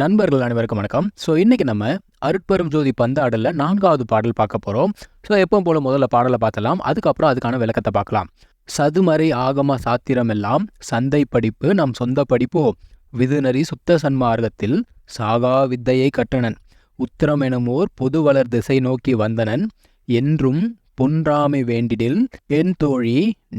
நண்பர்கள் அனைவருக்கும் வணக்கம். ஸோ இன்னைக்கு நம்ம அருட்பெரும் ஜோதி பந்தாடலில் நான்காவது பாடல் பார்க்க போறோம். ஸோ எப்போ போல முதல்ல பாடலை பார்த்தலாம் அதுக்கப்புறம் அதுக்கான விளக்கத்தை பார்க்கலாம். சதுமறை ஆகம சாத்திரம் எல்லாம் சந்தை படிப்பு நம் சொந்த படிப்போ. விதுநரி சுத்த சன்மார்க்கத்தில் சாகா வித்தையை கட்டணன் உத்திரம் எனுமோர் பொதுவளர் திசை நோக்கி வந்தனன். என்றும் பொன்றாமை வேண்டிடில் என் தோழி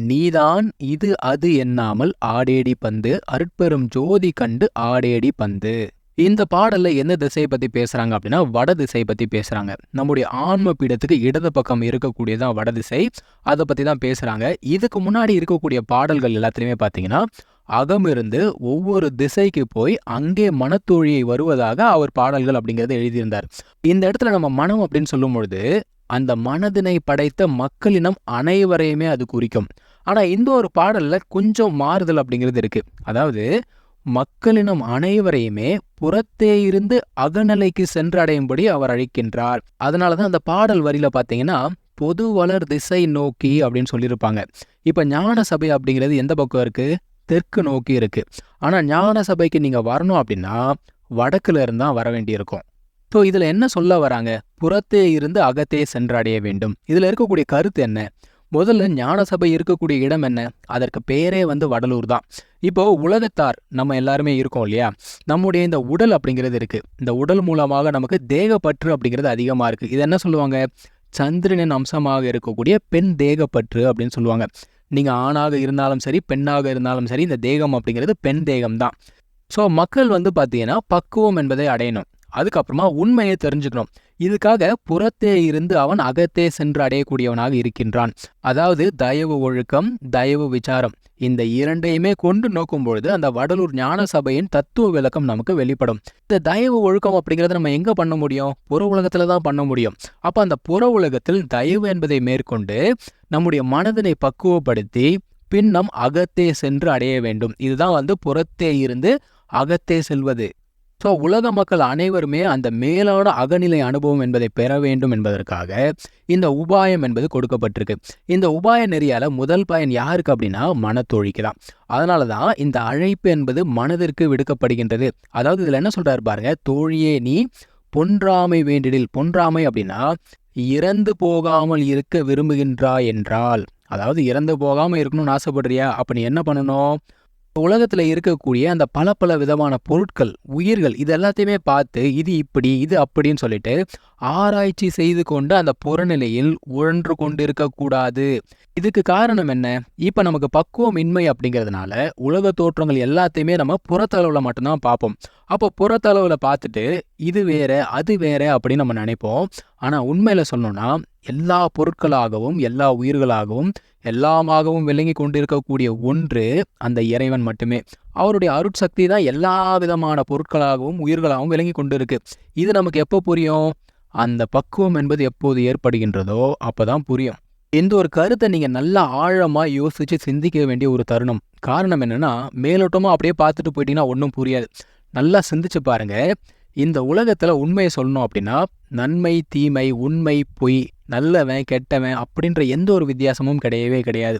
நீதான் இது அது எண்ணாமல் ஆடேடி பந்து. அருட்பெரும் ஜோதி கண்டு ஆடேடி பந்து. இந்த பாடல்ல எந்த திசையை பத்தி பேசுறாங்க அப்படின்னா வட திசையை பத்தி பேசுறாங்க. நம்முடைய ஆன்ம பீடத்துக்கு இடது பக்கம் இருக்கக்கூடியதான் வடதிசை அதை பத்தி தான் பேசுறாங்க. இதுக்கு முன்னாடி இருக்கக்கூடிய பாடல்கள் எல்லாத்துலயுமே பாத்தீங்கன்னா அகமிருந்து ஒவ்வொரு திசைக்கு போய் அங்கே மனத்தோழியை வருவதாக அவர் பாடல்கள் அப்படிங்கறத எழுதியிருந்தார். இந்த இடத்துல நம்ம மனம் அப்படின்னு சொல்லும் பொழுது அந்த மனதினை படைத்த மக்களினம் அனைவரையுமே அது குறிக்கும். ஆனா இந்த ஒரு பாடல்ல கொஞ்சம் மாறுதல் அப்படிங்கிறது இருக்கு. அதாவது மக்களினம் அனைவரையுமே புறத்தே இருந்து அகநிலைக்கு சென்றடையும்படி அவர் அழைக்கின்றார். அதனாலதான் அந்த பாடல் வரியில பாத்தீங்கன்னா பொது வளர் திசை நோக்கி அப்படின்னு சொல்லியிருப்பாங்க. இப்ப ஞான சபை அப்படிங்கிறது எந்த பக்கம் இருக்கு? தெற்கு நோக்கி இருக்கு. ஆனா ஞான சபைக்கு நீங்க வரணும் அப்படின்னா வடக்குல இருந்தா வர வேண்டியிருக்கும். ஸோ இதுல என்ன சொல்ல வராங்க? புறத்தே இருந்து அகத்தே சென்றடைய வேண்டும். இதுல இருக்கக்கூடிய கருத்து என்ன? முதல்ல ஞான சபை இருக்கக்கூடிய இடம் என்ன? அதற்கு பேரே வந்து வடலூர் தான். இப்போ உலகத்தார் நம்ம எல்லாருமே இருக்கோம் இல்லையா? நம்முடைய இந்த உடல் அப்படிங்கிறது இருக்கு. இந்த உடல் மூலமாக நமக்கு தேகப்பற்று அப்படிங்கிறது அதிகமா இருக்கு. இது என்ன சொல்லுவாங்க? சந்திரனின் அம்சமாக இருக்கக்கூடிய பெண் தேகப்பற்று அப்படின்னு சொல்லுவாங்க. நீங்க ஆணாக இருந்தாலும் சரி பெண்ணாக இருந்தாலும் சரி இந்த தேகம் அப்படிங்கிறது பெண் தேகம் தான். ஸோ மக்கள் வந்து பார்த்தீங்கன்னா பக்குவம் என்பதை அடையணும். அதுக்கப்புறமா உண்மையை தெரிஞ்சுக்கணும். இதுக்காக புறத்தே இருந்து அவன் அகத்தே சென்று அடையக்கூடியவனாக இருக்கின்றான். அதாவது தயவு ஒழுக்கம் தயவு விசாரம். இந்த இரண்டையுமே கொண்டு நோக்கும் பொழுது அந்த வடலூர் ஞான சபையின் தத்துவ விளக்கம் நமக்கு வெளிப்படும். இந்த தயவு ஒழுக்கம் அப்படிங்கறத நம்ம எங்க பண்ண முடியும்? புற உலகத்துல தான் பண்ண முடியும். அப்ப அந்த புற உலகத்தில் தயவு என்பதை மேற்கொண்டு நம்முடைய மனதினை பக்குவப்படுத்தி பின் நம் அகத்தே சென்று அடைய வேண்டும். இதுதான் வந்து புறத்தே இருந்து அகத்தே செல்வது. ஸோ உலக மக்கள் அனைவருமே அந்த மேலான அகநிலை அனுபவம் என்பதை பெற வேண்டும் என்பதற்காக இந்த உபாயம் என்பது கொடுக்கப்பட்டிருக்கு. இந்த உபாய நெறியால முதல் பயன் யாருக்கு அப்படின்னா மனத்தொழிக்கு தான் அதனால தான் இந்த அழைப்பு என்பது மனதிற்கு விடுக்கப்படுகின்றது. அதாவது இதில் என்ன சொல்றாரு பாருங்க தோழியே நீ பொன்றாமை வேண்டிடில். பொன்றாமை அப்படின்னா இறந்து போகாமல் இருக்க விரும்புகின்றாய் என்றால். அதாவது இறந்து போகாமல் இருக்கணும்னு ஆசைப்படுறியா? அப்போ நீ என்ன பண்ணணும்? உலகத்துல இருக்கக்கூடிய அந்த பல பல விதமான பொருட்கள் உயிர்கள் இது எல்லாத்தையுமே பார்த்து இது இப்படி இது அப்படின்னு சொல்லிட்டு ஆராய்ச்சி செய்து கொண்டு அந்த புறநிலையில் உழன்று கொண்டு இருக்கக்கூடாது இதுக்கு காரணம் என்ன? இப்போ நமக்கு பக்குவம் இன்மை அப்படிங்கிறதுனால உலக தோற்றங்கள் எல்லாத்தையுமே நம்ம புறத்தளவுல மட்டும்தான் பார்ப்போம். அப்போ புறத்தளவுல பார்த்துட்டு இது வேற அது வேற அப்படின்னு நம்ம நினைப்போம். ஆனா உண்மையில சொல்லணும்னா எல்லா பொருட்களாகவும் எல்லா உயிர்களாகவும் எல்லாமாகவும் விளங்கி கொண்டிருக்கக்கூடிய ஒன்று அந்த இறைவன் மட்டுமே. அவருடைய அருட்சக்தி தான் எல்லா விதமான பொருட்களாகவும் உயிர்களாகவும் விளங்கி கொண்டிருக்கு. இது நமக்கு எப்போ புரியும்? அந்த பக்குவம் என்பது எப்போது ஏற்படுகின்றதோ அப்பதான் புரியும். இந்த ஒரு கருத்தை நீங்க நல்லா ஆழமா யோசிச்சு சிந்திக்க வேண்டிய ஒரு தருணம். காரணம் என்னன்னா மேலோட்டமா அப்படியே பார்த்துட்டு போயிட்டீங்கன்னா ஒன்றும் புரியாது. நல்லா சிந்திச்சு பாருங்க. இந்த உலகத்துல உண்மையை சொல்லணும் அப்படின்னா நன்மை தீமை உண்மை பொய் நல்லவன் கெட்டவன் அப்படின்ற எந்த ஒரு வித்தியாசமும் கிடையவே கிடையாது.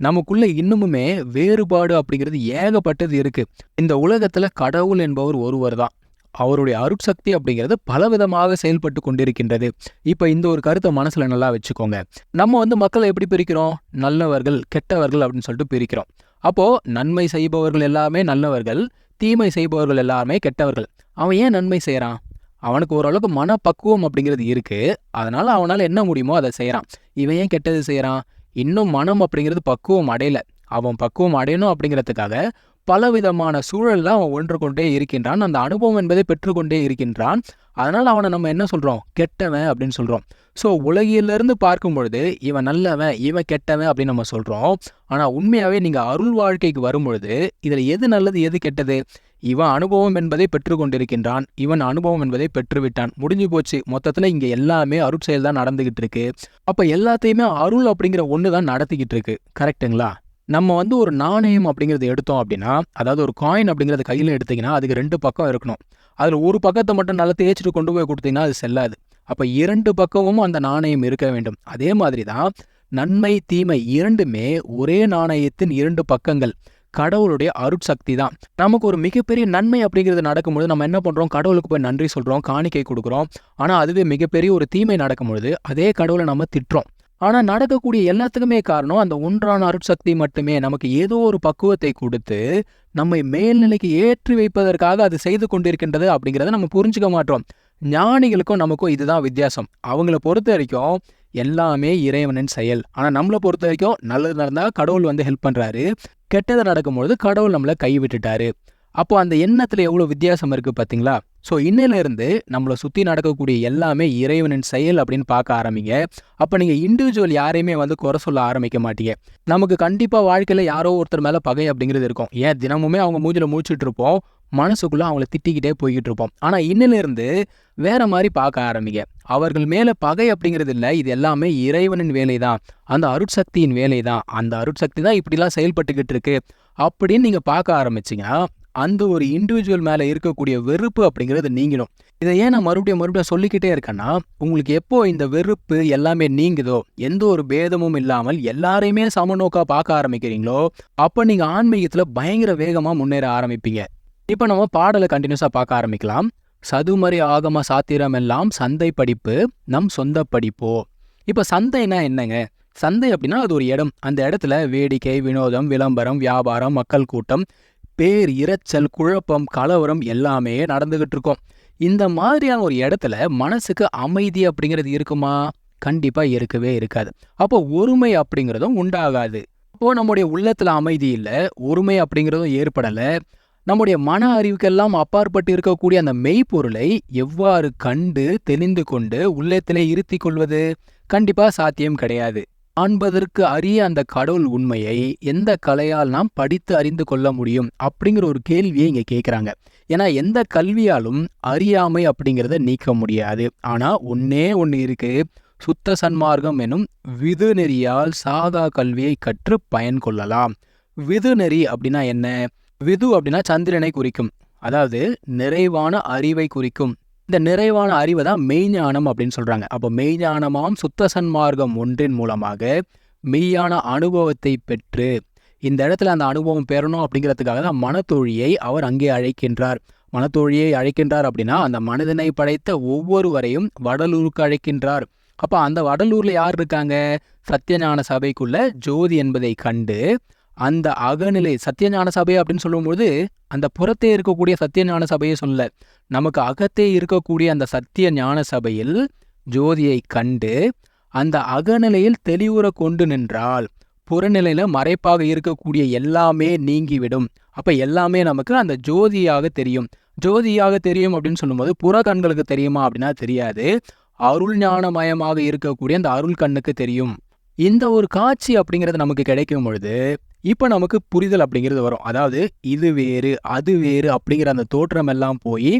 நமக்குள்ள இன்னமுமே வேறுபாடு அப்படிங்கிறது ஏகப்பட்டது இருக்கு. இந்த உலகத்துல கடவுள் என்பவர் ஒருவர் தான் அவருடைய அருட்சக்தி அப்படிங்கிறது பலவிதமாக செயல்பட்டு கொண்டிருக்கின்றது. இப்ப இந்த ஒரு கருத்தை மனசுல நல்லா வச்சுக்கோங்க. நம்ம வந்து மக்களை எப்படி பிரிக்கிறோம்? நல்லவர்கள் கெட்டவர்கள் அப்படின்னு சொல்லிட்டு பிரிக்கிறோம். அப்போ நன்மை செய்பவர்கள் எல்லாமே நல்லவர்கள் தீமை செய்பவர்கள் எல்லாருமே கெட்டவர்கள். அவன் ஏன் நன்மை செய்யறான் அவனுக்கு ஓரளவுக்கு மனப்பக்குவம் அப்படிங்கிறது இருக்கு. அதனால அவனால என்ன முடியுமோ அதை செய்யறான் இவன் ஏன் கெட்டது செய்யறான் இன்னும் மனம் அப்படிங்கிறது பக்குவம் அடையல. அவன் பக்குவம் அடையணும் அப்படிங்கிறதுக்காக பலவிதமான சூழலில் அவன் ஒன்று கொண்டே இருக்கின்றான். அந்த அனுபவம் என்பதை பெற்றுக்கொண்டே இருக்கின்றான். அதனால அவனை நம்ம என்ன சொல்றோம்? கெட்டவன் அப்படின்னு சொல்கிறோம் ஸோ உலகிலிருந்து பார்க்கும் பொழுது இவன் நல்லவன் இவன் கெட்டவன் அப்படின்னு நம்ம சொல்றோம். ஆனா உண்மையாவே நீங்க அருள் வாழ்க்கைக்கு வரும்பொழுது இதுல எது நல்லது எது கெட்டது? இவன் அனுபவம் என்பதை பெற்றுக்கொண்டிருக்கின்றான். இவன் அனுபவம் என்பதை பெற்றுவிட்டான். முடிஞ்சு போச்சு. மொத்தத்துல இங்க எல்லாமே அருட்செயல் தான் நடந்துகிட்டு இருக்கு. அப்ப எல்லாத்தையுமே அருள் அப்படிங்கிற ஒன்று தான் நடத்திக்கிட்டு இருக்கு. கரெக்டுங்களா நம்ம வந்து ஒரு நாணயம் அப்படிங்கிறத எடுத்தோம் அப்படின்னா அதாவது ஒரு காயின் அப்படிங்கிறத கையில் எடுத்தீங்கன்னா அதுக்கு ரெண்டு பக்கம் இருக்கணும். அதில் ஒரு பக்கத்தை மட்டும் நல்லா தேய்ச்சிட்டு கொண்டு போய் கொடுத்தீங்கன்னா அது செல்லாது. அப்போ இரண்டு பக்கமும் அந்த நாணயம் இருக்க வேண்டும். அதே மாதிரி தான் நன்மை தீமை இரண்டுமே ஒரே நாணயத்தின் இரண்டு பக்கங்கள். கடவுளுடைய அருட்சக்தி தான் நமக்கு ஒரு மிகப்பெரிய நன்மை அப்படிங்கிறது நடக்கும்பொழுது நம்ம என்ன பண்ணுறோம் கடவுளுக்கு போய் நன்றி சொல்கிறோம் காணிக்கை கொடுக்குறோம். ஆனால் அதுவே மிகப்பெரிய ஒரு தீமை நடக்கும்பொழுது அதே கடவுளை நம்ம திட்டுறோம். ஆனால் நடக்கக்கூடிய எல்லாத்துக்குமே காரணம் அந்த ஒன்றான அருட்சக்தி மட்டுமே. நமக்கு ஏதோ ஒரு பக்குவத்தை கொடுத்து நம்மை மேல்நிலைக்கு ஏற்றி வைப்பதற்காக அது செய்து கொண்டிருக்கின்றது அப்படிங்கிறத நம்ம புரிஞ்சுக்க மாட்டோம். ஞானிகளுக்கும் நமக்கும் இதுதான் வித்தியாசம். அவங்கள பொறுத்த வரைக்கும் எல்லாமே இறைவனின் செயல். ஆனால் நம்மளை பொறுத்த வரைக்கும் நல்லது நடந்தால் கடவுள் வந்து ஹெல்ப் பண்ணுறாரு கெட்டது நடக்கும்பொழுது கடவுள் நம்மளை கை விட்டுட்டாரு அப்போ அந்த எண்ணத்தில் எவ்வளோ வித்தியாசம் இருக்குது பார்த்தீங்களா ஸோ இன்னிலிருந்து நம்மளை சுற்றி நடக்கக்கூடிய எல்லாமே இறைவனின் செயல் அப்படின்னு பார்க்க ஆரம்பிங்க. அப்போ நீங்கள் இண்டிவிஜுவல் யாரையுமே வந்து குறை சொல்ல ஆரம்பிக்க மாட்டீங்க. நமக்கு கண்டிப்பாக வாழ்க்கையில் யாரோ ஒருத்தர் மேலே பகை அப்படிங்கிறது இருக்கும். ஏன்? தினமுமே அவங்க மூஞ்சில் முடிச்சுட்டு இருப்போம். மனசுக்குள்ளே அவங்கள திட்டிக்கிட்டே போய்கிட்டு இருப்போம் ஆனால் இன்னிலிருந்து வேற மாதிரி பார்க்க ஆரம்பிங்க. அவர்கள் மேலே பகை அப்படிங்கிறது இல்லை இது எல்லாமே இறைவனின் வேலை தான் அந்த அருட்சக்தியின் வேலை தான் அந்த அருட்சக்தி தான் இப்படிலாம் செயல்பட்டுக்கிட்டு இருக்கு அப்படின்னு நீங்கள் பார்க்க ஆரம்பிச்சிங்கன்னா அந்த ஒரு இண்டிவிஜுவல் மேலே இருக்கக்கூடிய வெறுப்பு அப்படிங்கிறது நீங்கிடும். இதை ஏன் நான் மறுபடியும் மறுபடியும் சொல்லிக்கிட்டே இருக்கேன்னா உங்களுக்கு எப்போ இந்த வெறுப்பு எல்லாமே நீங்குதோ எந்த ஒரு பேதமும் இல்லாமல் எல்லாரையுமே சமநோக்கா பார்க்க ஆரம்பிக்கிறீங்களோ அப்போ நீங்கள் ஆன்மீகத்தில் பயங்கர வேகமாக முன்னேற ஆரம்பிப்பீங்க. இப்போ நம்ம பாடலை கண்டினியூஸாக பார்க்க ஆரம்பிக்கலாம். சதுமறை ஆகம சாத்திரம் எல்லாம் சந்தை படிப்பு நம் சொந்த படிப்போ. இப்போ சந்தைனா என்னங்க? சந்தை அப்படின்னா அது ஒரு இடம். அந்த இடத்துல வேடிக்கை வினோதம் விளம்பரம் வியாபாரம் மக்கள் கூட்டம் பேர் இரைச்சல் குழப்பம் கலவரம் எல்லாமே நடந்துகிட்டு இருக்கும். இந்த மாதிரியான ஒரு இடத்துல மனசுக்கு அமைதி அப்படிங்கிறது இருக்குமா? கண்டிப்பா இருக்கவே இருக்காது. அப்போ ஒருமை அப்படிங்கிறதும் உண்டாகாது. அப்போ நம்முடைய உள்ளத்துல அமைதி இல்லை ஒருமை அப்படிங்கிறதும் ஏற்படல. நம்முடைய மன அறிவுக்கெல்லாம் அப்பாற்பட்டு இருக்கக்கூடிய அந்த மெய்ப்பொருளை எவ்வாறு கண்டு தெளிந்து கொண்டு உள்ளத்திலே இருத்தி கொள்வது? கண்டிப்பா சாத்தியம் கிடையாது. காண்பதற்கு அறிய அந்த கடவுள் உண்மையை எந்த கலையால் நாம் படித்து அறிந்து கொள்ள முடியும் அப்படிங்கிற ஒரு கேள்வியை இங்க கேட்குறாங்க. ஏன்னா எந்த கல்வியாலும் அறியாமை அப்படிங்கிறத நீக்க முடியாது. ஆனா ஒன்னே ஒன்று இருக்கு. சுத்த சன்மார்க்கம் எனும் விது நெறியால் சாதா கல்வியை கற்று பயன் கொள்ளலாம். விது நெறி அப்படின்னா என்ன? விது அப்படின்னா சந்திரனை குறிக்கும். அதாவது நிறைவான அறிவை குறிக்கும். இந்த நிறைவான அறிவை தான் மெய்ஞானம் அப்படின்னு சொல்றாங்க. அப்போ மெய்ஞானமாம் சுத்த சன்மார்க்கம் ஒன்றின் மூலமாக மெய்யான அனுபவத்தை பெற்று இந்த இடத்துல அந்த அனுபவம் பெறணும் அப்படிங்கிறதுக்காக தான் மனத்தோழியை அவர் அங்கே அழைக்கின்றார். மனத்தோழியை அழைக்கின்றார் அப்படின்னா அந்த மனிதனை படைத்த ஒவ்வொருவரையும் வடலூருக்கு அழைக்கின்றார். அப்போ அந்த வடலூர்ல யார் இருக்காங்க? சத்தியஞான சபைக்குள்ள ஜோதி என்பதை கண்டு அந்த அகநிலை சத்தியஞான சபை அப்படின்னு சொல்லும்போது அந்த புறத்தே இருக்கக்கூடிய சத்தியஞான சபையை சொல்லல. நமக்கு அகத்தே இருக்கக்கூடிய அந்த சத்திய ஞான சபையில் ஜோதியை கண்டு அந்த அகநிலையில் தெளிவுற கொண்டு நின்றால் புறநிலையில் மறைப்பாக இருக்கக்கூடிய எல்லாமே நீங்கிவிடும். அப்ப எல்லாமே நமக்கு அந்த ஜோதியாக தெரியும். ஜோதியாக தெரியும் அப்படின்னு சொல்லும்போது புற கண்களுக்கு தெரியுமா அப்படின்னா தெரியாது. அருள் ஞானமயமாக இருக்கக்கூடிய அந்த அருள் கண்ணுக்கு தெரியும். இந்த ஒரு காட்சி அப்படிங்கிறது நமக்கு கிடைக்கும் பொழுது இப்போ நமக்கு புரிதல் அப்படிங்கிறது வரும். அதாவது இது வேறு அது வேறு அப்படிங்கிற அந்த தோற்றம் எல்லாம் போய்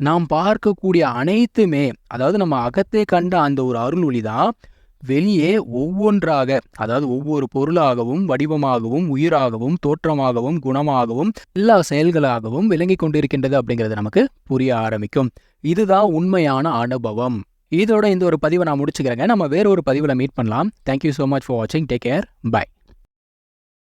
நாம் பார்க்கக்கூடிய அனைத்துமே அதாவது நம்ம அகத்தை கண்ட அந்த ஒரு அருள் ஒளி தான் வெளியே ஒவ்வொன்றாக அதாவது ஒவ்வொரு பொருளாகவும் வடிவமாகவும் உயிராகவும் தோற்றமாகவும் குணமாகவும் எல்லா செயல்களாகவும் விளங்கி கொண்டிருக்கின்றது அப்படிங்கிறது நமக்கு புரிய ஆரம்பிக்கும். இதுதான் உண்மையான அனுபவம். இதோட இந்த ஒரு பதிவை நான் முடிச்சுக்கிறேங்க. நம்ம வேற ஒரு பதிவில் மீட் பண்ணலாம். Thank you so much for வாட்சிங் டேக் கேர் பை